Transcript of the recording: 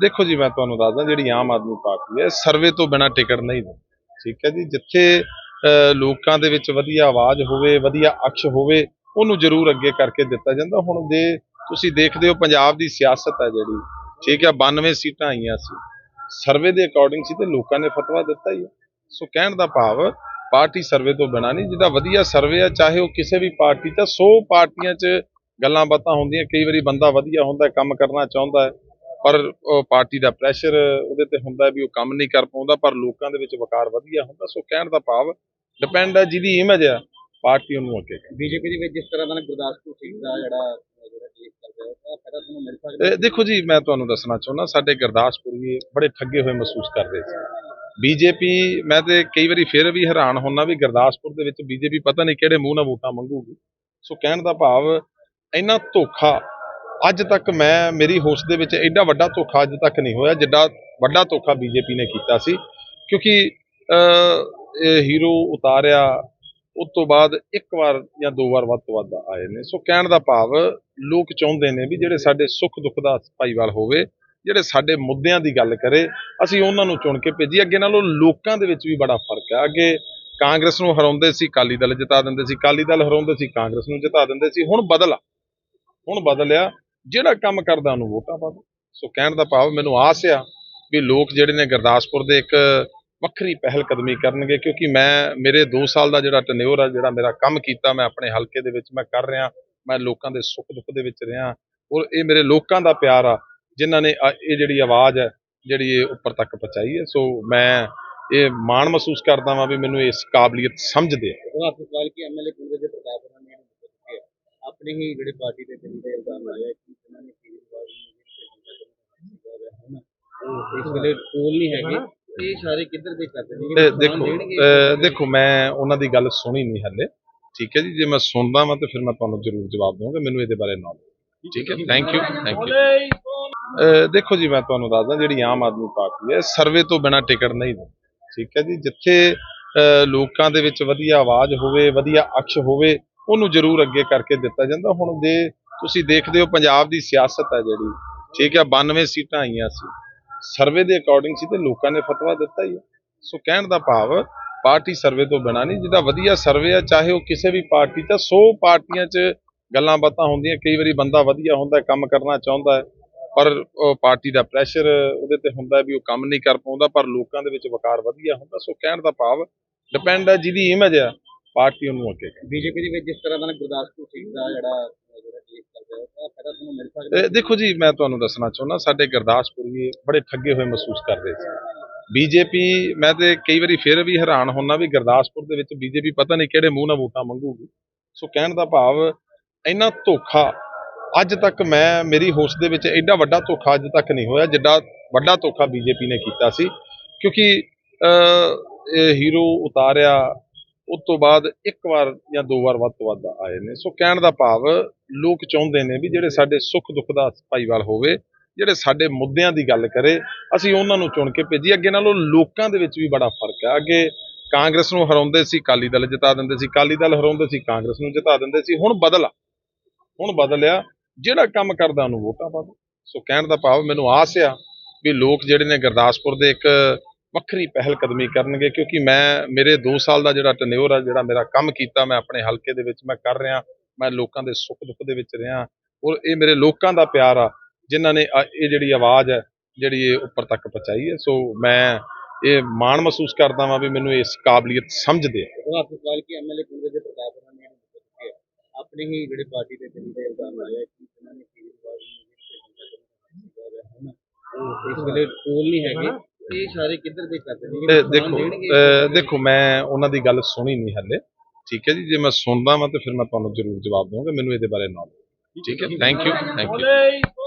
ਦੇਖੋ ਜੀ, ਮੈਂ ਤੁਹਾਨੂੰ ਦੱਸਦਾ, ਜਿਹੜੀ ਆਮ ਆਦਮੀ ਪਾਰਟੀ ਹੈ, ਸਰਵੇ ਤੋਂ ਬਿਨਾ ਟਿਕਟ ਨਹੀਂ ਦਿੰਦੀ। ਠੀਕ ਹੈ ਜੀ, ਜਿੱਥੇ ਲੋਕਾਂ ਦੇ ਵਿੱਚ ਵਧੀਆ ਆਵਾਜ਼ ਹੋਵੇ, ਵਧੀਆ ਅਕਸ਼ ਹੋਵੇ, ਉਹਨੂੰ ਜ਼ਰੂਰ ਅੱਗੇ ਕਰਕੇ ਦਿੱਤਾ ਜਾਂਦਾ। ਹੁਣ ਜੇ ਤੁਸੀਂ ਦੇਖਦੇ ਹੋ, ਪੰਜਾਬ ਦੀ ਸਿਆਸਤ ਹੈ ਜਿਹੜੀ, ਠੀਕ ਹੈ 92 ਸੀਟਾਂ ਆਈਆਂ ਸੀ। ਸਰਵੇ ਦੇ ਅਕੋਰਡਿੰਗ ਸੀ ਤੇ ਲੋਕਾਂ ਨੇ ਫਤਵਾ ਦਿੱਤਾ ਹੀ ਹੈ। ਸੋ ਕਹਿਣ ਦਾ ਭਾਵ, ਪਾਰਟੀ ਸਰਵੇ ਤੋਂ ਬਿਨਾ ਨਹੀਂ, ਜਿਹਦਾ ਵਧੀਆ ਸਰਵੇ ਆ ਚਾਹੇ ਉਹ ਕਿਸੇ ਵੀ ਪਾਰਟੀ 'ਚ 100 ਪਾਰਟੀਆਂ 'ਚ ਗੱਲਾਂ ਬਾਤਾਂ ਹੁੰਦੀਆਂ, ਕਈ ਵਾਰੀ ਬੰਦਾ ਵਧੀਆ ਹੁੰਦਾ, ਕੰਮ ਕਰਨਾ ਚਾਹੁੰਦਾ ਹੈ ਪਰ ਉਹ ਪਾਰਟੀ ਦਾ ਪ੍ਰੈਸ਼ਰ ਉਹਦੇ ਤੇ ਹੁੰਦਾ ਵੀ ਉਹ ਕੰਮ ਨਹੀਂ ਕਰ ਪਾਉਂਦਾ ਪਰ ਲੋਕਾਂ ਦੇ ਵਿੱਚ ਵਕਾਰ ਵਧੀਆ ਹੁੰਦਾ ਸੋ ਕਹਿਣ ਦਾ ਭਾਵ ਡਿਪੈਂਡ ਹੈ ਜਿਹਦੀ ਇਮੇਜ ਹੈ ਪਾਰਟੀ ਉਹਨੂੰ ਅੱਗੇ ਕਰਦੀ ਬੀਜੇਪੀ ਦੇ ਵਿੱਚ ਜਿਸ ਤਰ੍ਹਾਂ ਦਾ ਗੁਰਦਾਸਪੁਰ ਸੀਟ ਦਾ ਜਿਹੜਾ ਦੇਖੋ ਜੀ ਮੈਂ ਤੁਹਾਨੂੰ ਦੱਸਣਾ ਚਾਹੁੰਦਾ ਸਾਡੇ ਗੁਰਦਾਸਪੁਰੀ ਬੜੇ ਠੱਗੇ ਹੋਏ ਮਹਿਸੂਸ ਕਰ ਰਹੇ ਸੀ। ਬੀਜੇਪੀ ਮੈਂ ਤੇ ਕਈ ਵਾਰੀ ਫਿਰ ਵੀ ਹੈਰਾਨ ਹੁੰਨਾ ਵੀ ਗੁਰਦਾਸਪੁਰ ਦੇ ਵਿੱਚ ਬੀਜੇਪੀ ਪਤਾ ਨਹੀਂ ਕਿਹੜੇ ਮੂੰਹ ਨਾਲ ਵੋਟਾਂ ਮੰਗੂਗੀ। ਸੋ ਕਹਿਣ ਦਾ ਭਾਵ ਇੰਨਾ ਧੋਖਾ ਅੱਜ ਤੱਕ ਮੈਂ, ਮੇਰੀ ਹੋਸ਼ ਦੇ ਵਿੱਚ ਐਡਾ ਵੱਡਾ ਧੋਖਾ ਅੱਜ ਤੱਕ ਨਹੀਂ ਹੋਇਆ, ਜਿੱਡਾ ਵੱਡਾ ਧੋਖਾ ਬੀਜੇਪੀ ਨੇ ਕੀਤਾ ਸੀ। ਕਿਉਂਕਿ ਇਹ ਹੀਰੋ ਉਤਾਰਿਆ, ਉਸ ਤੋਂ ਬਾਅਦ ਇੱਕ ਵਾਰ ਜਾਂ ਦੋ ਵਾਰ ਵੱਧ ਤੋਂ ਵੱਧ ਆਏ ਨੇ। ਸੋ ਕਹਿਣ ਦਾ ਭਾਵ, ਲੋਕ ਚਾਹੁੰਦੇ ਨੇ ਵੀ ਜਿਹੜੇ ਸਾਡੇ ਸੁੱਖ ਦੁੱਖ ਦਾ ਭਾਈਵਾਲ ਹੋਵੇ, ਜਿਹੜੇ ਸਾਡੇ ਮੁੱਦਿਆਂ ਦੀ ਗੱਲ ਕਰੇ, ਅਸੀਂ ਉਹਨਾਂ ਨੂੰ ਚੁਣ ਕੇ ਭੇਜੀ ਅੱਗੇ ਨਾਲੋਂ ਲੋਕਾਂ ਦੇ ਵਿੱਚ ਵੀ ਬੜਾ ਫ਼ਰਕ ਹੈ ਅੱਗੇ ਕਾਂਗਰਸ ਨੂੰ ਹਰਾਉਂਦੇ ਸੀ, ਅਕਾਲੀ ਦਲ ਜਿਤਾ ਦਿੰਦੇ ਸੀ, ਅਕਾਲੀ ਦਲ ਹਰਾਉਂਦੇ ਸੀ, ਕਾਂਗਰਸ ਨੂੰ ਜਿਤਾ ਦਿੰਦੇ ਸੀ। ਹੁਣ ਬਦਲ ਹੁਣ ਬਦਲਿਆ ਜਿਹੜਾ ਕੰਮ ਕਰਦਾ ਉਹਨੂੰ ਵੋਟਾਂ ਪਾ ਦਿਓ। ਸੋ ਕਹਿਣ ਦਾ ਭਾਵ ਮੈਨੂੰ ਆਸ ਆ ਵੀ ਲੋਕ ਜਿਹੜੇ ਨੇ ਗੁਰਦਾਸਪੁਰ ਦੇ ਇੱਕ ਵੱਖਰੀ ਪਹਿਲ ਕਦਮੀ ਕਰਨਗੇ, ਕਿਉਂਕਿ ਮੈਂ, ਮੇਰੇ 2 ਸਾਲ ਦਾ ਜਿਹੜਾ ਟਨਿਓਰ ਆ, ਜਿਹੜਾ ਮੇਰਾ ਕੰਮ ਕੀਤਾ, ਮੈਂ ਆਪਣੇ ਹਲਕੇ ਦੇ ਵਿੱਚ ਮੈਂ ਕਰ ਰਿਹਾ, ਮੈਂ ਲੋਕਾਂ ਦੇ ਸੁੱਖ ਦੁੱਖ ਦੇ ਵਿੱਚ ਰਿਹਾ। ਔਰ ਇਹ ਮੇਰੇ ਲੋਕਾਂ ਦਾ ਪਿਆਰ ਆ, ਜਿਨ੍ਹਾਂ ਨੇ ਇਹ ਜਿਹੜੀ ਆਵਾਜ਼ ਹੈ, ਜਿਹੜੀ ਇਹ ਉੱਪਰ ਤੱਕ ਪਹੁੰਚਾਈ ਹੈ। ਸੋ ਮੈਂ ਇਹ ਮਾਣ ਮਹਿਸੂਸ ਕਰਦਾ ਵਾਂ ਵੀ ਮੈਨੂੰ ਇਸ ਕਾਬਲੀਅਤ ਸਮਝਦੇ ਆ। ਉਹ ਆਪ ਸਵਾਲ ਕਿ ਐਮਐਲਏ ਕੁੰਦੇ ਦੇ ਪ੍ਰਤਾਪ ਉਹਨਾਂ ਨੇ ਇਹਨੂੰ ਆਪਣੀ ਹੀ ਜਿਹੜੇ ਪਾਰਟੀ ਦੇ ਦਿਨ ਇਲਜ਼ਾਮ ਲਾਇਆ ਕਿ ਇਹਨਾਂ ਨੇ ਕੇਜਰੀਵਾਲ ਨੂੰ ਜਿਹੜਾ ਹੁਣ ਉਹ ਇਸ ਵੇਲੇ ਕੋਲ ਨਹੀਂ ਹੈਗੇ। ਇਹ ਸਾਰੇ ਕਿੱਧਰ ਦੇ ਕਰਦੇ ਨੇ? ਤੇ ਦੇਖੋ ਮੈਂ ਉਹਨਾਂ ਦੀ ਗੱਲ ਸੁਣੀ ਨਹੀਂ ਹੱਲੇ। ਠੀਕ ਹੈ ਜੀ? ਜੇ ਮੈਂ ਸੁਣਦਾ ਵਾਂ ਤੇ ਫਿਰ ਮੈਂ ਤੁਹਾਨੂੰ ਜ਼ਰੂਰ ਜਵਾਬ ਦਵਾਂਗਾ ਮੈਨੂੰ ਇਹਦੇ ਬਾਰੇ ਨੌਲੇਜ ਠੀਕ ਹੈ ਥੈਂਕ ਯੂ ਥੈਂਕ ਯੂ ਦੇਖੋ ਜੀ ਮੈਂ ਤੁਹਾਨੂੰ ਦੱਸਦਾ ਜਿਹੜੀ ਆਮ ਆਦਮੀ ਪਾਰਟੀ ਹੈ ਸਰਵੇ ਤੋਂ ਬਿਨਾ ਟਿਕਟ ਨਹੀਂ ਦਿੰਦੀ। ਠੀਕ ਹੈ ਜੀ? ਜਿੱਥੇ ਲੋਕਾਂ ਦੇ ਵਿੱਚ ਵਧੀਆ ਆਵਾਜ਼ ਹੋਵੇ ਵਧੀਆ ਅਕਸ਼ ਹੋਵੇ ਉਹਨੂੰ ਜ਼ਰੂਰ ਅੱਗੇ ਕਰਕੇ ਦਿੱਤਾ ਜਾਂਦਾ। ਹੁਣ ਜੇ ਤੁਸੀਂ ਦੇਖਦੇ ਹੋ ਪੰਜਾਬ ਦੀ ਸਿਆਸਤ ਹੈ ਜਿਹੜੀ। ਠੀਕ ਹੈ? 92 ਸੀਟਾਂ ਆਈਆਂ ਸੀ। ਸਰਵੇ ਦੇ ਅਕੋਰਡਿੰਗ ਸੀ ਤੇ ਲੋਕਾਂ ਨੇ ਫਤਵਾ ਦਿੱਤਾ ਹੀ ਹੈ। ਸੋ ਕਹਿਣ ਦਾ ਭਾਵ, ਪਾਰਟੀ ਸਰਵੇ ਤੋਂ ਬਿਨਾ ਨਹੀਂ ਜਿਹਦਾ ਵਧੀਆ ਸਰਵੇ ਆ, ਚਾਹੇ ਉਹ ਕਿਸੇ ਵੀ ਪਾਰਟੀ 'ਚ 100 ਪਾਰਟੀਆਂ 'ਚ ਗੱਲਾਂ ਬਾਤਾਂ ਹੁੰਦੀਆਂ, ਕਈ ਵਾਰੀ ਬੰਦਾ ਵਧੀਆ ਹੁੰਦਾ, ਕੰਮ ਕਰਨਾ ਚਾਹੁੰਦਾ ਹੈ, ਪਰ ਪਾਰਟੀ ਦਾ ਪ੍ਰੈਸ਼ਰ ਉਹਦੇ ਤੇ ਹੁੰਦਾ ਵੀ ਉਹ ਕੰਮ ਨਹੀਂ ਕਰ ਪਾਉਂਦਾ, ਪਰ ਲੋਕਾਂ ਦੇ ਵਿੱਚ ਵਕਾਰ ਵਧੀਆ ਹੁੰਦਾ। ਸੋ ਕਹਿਣ ਦਾ ਭਾਵ ਡਿਪੈਂਡ ਹੈ ਜਿਹਦੀ ਇਮੇਜ ਹੈ ਪਾਰਟੀ ਉਹਨੂੰ ਅੱਗੇ ਕਰਦੀ ਬੀਜੇਪੀ ਦੇ ਵਿੱਚ ਜਿਸ ਤਰ੍ਹਾਂ ਦਾ ਗੁਰਦਾਸਪੁਰ ਸੀਟ ਦਾ ਜਿਹੜਾ ਜਿਹੜਾ ਕੇਸ ਚੱਲ ਰਿਹਾ ਉਹਦਾ ਫਾਇਦਾ ਤੁਹਾਨੂੰ ਮਿਲ ਸਕਦਾ ਇਹ ਦੇਖੋ ਜੀ, ਮੈਂ ਤੁਹਾਨੂੰ ਦੱਸਣਾ ਚਾਹੁੰਦਾ, ਸਾਡੇ ਗੁਰਦਾਸਪੁਰੀ ਬੜੇ ਠੱਗੇ ਹੋਏ ਮਹਿਸੂਸ ਕਰ ਰਹੇ ਸੀ। ਬੀਜੇਪੀ, ਮੈਂ ਤੇ ਕਈ ਵਾਰੀ ਫਿਰ ਵੀ ਹੈਰਾਨ ਹੁੰਨਾ ਵੀ ਗੁਰਦਾਸਪੁਰ ਦੇ ਵਿੱਚ ਬੀਜੇਪੀ ਪਤਾ ਨਹੀਂ ਕਿਹੜੇ ਮੂੰਹ ਨਾਲ ਵੋਟਾਂ ਮੰਗੂਗੀ। ਸੋ ਕਹਿਣ ਦਾ ਭਾਵ, ਇੰਨਾ ਧੋਖਾ ਅੱਜ ਤੱਕ ਮੈਂ, ਮੇਰੀ ਹੋਸ਼ ਦੇ ਵਿੱਚ ਐਡਾ ਵੱਡਾ ਧੋਖਾ ਅੱਜ ਤੱਕ ਨਹੀਂ ਹੋਇਆ ਜਿੱਡਾ ਵੱਡਾ ਧੋਖਾ ਬੀਜੇਪੀ ਨੇ ਕੀਤਾ ਸੀ। ਕਿਉਂਕਿ ਹੀਰੋ ਉਤਾਰਿਆ ਉਸ ਤੋਂ ਬਾਅਦ ਇੱਕ ਵਾਰ ਜਾਂ ਦੋ ਵਾਰ ਵੱਧ ਤੋਂ ਵੱਧ ਆਏ ਨੇ। ਸੋ ਕਹਿਣ ਦਾ ਭਾਵ, ਲੋਕ ਚਾਹੁੰਦੇ ਨੇ ਵੀ ਜਿਹੜੇ ਸਾਡੇ ਸੁੱਖ ਦੁੱਖ ਦਾ ਭਾਈਵਾਲ ਹੋਵੇ, ਜਿਹੜੇ ਸਾਡੇ ਮੁੱਦਿਆਂ ਦੀ ਗੱਲ ਕਰੇ, ਅਸੀਂ ਉਹਨਾਂ ਨੂੰ ਚੁਣ ਕੇ ਭੇਜੀ ਅੱਗੇ ਨਾਲੋਂ ਲੋਕਾਂ ਦੇ ਵਿੱਚ ਵੀ ਬੜਾ ਫ਼ਰਕ ਹੈ ਅੱਗੇ ਕਾਂਗਰਸ ਨੂੰ ਹਰਾਉਂਦੇ ਸੀ, ਅਕਾਲੀ ਦਲ ਜਿਤਾ ਦਿੰਦੇ ਸੀ, ਅਕਾਲੀ ਦਲ ਹਰਾਉਂਦੇ ਸੀ, ਕਾਂਗਰਸ ਨੂੰ ਜਿਤਾ ਦਿੰਦੇ ਸੀ। ਹੁਣ ਬਦਲ ਹੁਣ ਬਦਲਿਆ ਜਿਹੜਾ ਕੰਮ ਕਰਦਾ ਉਹਨੂੰ ਵੋਟਾਂ ਪਾ ਦਿਓ। ਸੋ ਕਹਿਣ ਦਾ ਭਾਵ, ਮੈਨੂੰ ਆਸ ਆ ਵੀ ਲੋਕ ਜਿਹੜੇ ਨੇ ਗੁਰਦਾਸਪੁਰ ਦੇ ਇੱਕ ਵੱਖਰੀ ਪਹਿਲ ਕਦਮੀ ਕਰਨਗੇ, ਕਿਉਂਕਿ ਮੈਂ, ਮੇਰੇ 2 ਸਾਲ ਦਾ ਜਿਹੜਾ ਟਨਿਓਰ ਆ, ਜਿਹੜਾ ਮੇਰਾ ਕੰਮ ਕੀਤਾ, ਮੈਂ ਆਪਣੇ ਹਲਕੇ ਦੇ ਵਿੱਚ ਮੈਂ ਕਰ ਰਿਹਾ, ਮੈਂ ਲੋਕਾਂ ਦੇ ਸੁੱਖ ਦੁੱਖ ਦੇ ਵਿੱਚ ਰਿਹਾ, ਔਰ ਇਹ ਮੇਰੇ ਲੋਕਾਂ ਦਾ ਪਿਆਰ ਆ, ਜਿਨ੍ਹਾਂ ਨੇ ਇਹ ਜਿਹੜੀ ਆਵਾਜ਼ ਹੈ, ਜਿਹੜੀ ਇਹ ਉੱਪਰ ਤੱਕ ਪਹੁੰਚਾਈ ਹੈ। ਸੋ ਮੈਂ ਇਹ ਮਾਣ ਮਹਿਸੂਸ ਕਰਦਾ ਵਾਂ ਵੀ ਮੈਨੂੰ ਇਸ ਕਾਬਲੀਅਤ ਸਮਝਦੇ ਆ। ਉਹ ਸਵਾਲ ਕਿ ਐਮਐਲਏ ਕੁੰਦੇ ਦੇ ਪ੍ਰਤਾਪ ਉਹਨਾਂ ਨੇ ਆਪਣੀ ਹੀ ਜਿਹੜੇ ਪਾਰਟੀ ਦੇ ਦਿਨ ਦੇ ਇਲਜ਼ਾਮ ਲਾਇਆ ਕਿ ਇਹਨਾਂ ਨੇ ਕੇਜਰੀਵਾਲ ਨੂੰ ਇਸ ਵੇਲੇ ਕੋਲ ਨਹੀਂ ਹੈਗੇ। ਇਹ ਸਾਰੇ ਕਿੱਧਰ ਦੇ ਕਰਦੇ ਨੇ? ਤੇ ਦੇਖੋ ਦੇਖੋ ਮੈਂ ਉਹਨਾਂ ਦੀ ਗੱਲ ਸੁਣੀ ਨਹੀਂ ਹੱਲੇ। ਠੀਕ ਹੈ ਜੀ? ਜੇ ਮੈਂ ਸੁਣਦਾ ਵਾਂ ਤੇ ਫਿਰ ਮੈਂ ਤੁਹਾਨੂੰ ਜ਼ਰੂਰ ਜਵਾਬ ਦਵਾਂਗਾ। ਮੈਨੂੰ ਇਹਦੇ ਬਾਰੇ ਨੌਲੇਜ ਠੀਕ ਹੈ? Thank you thank you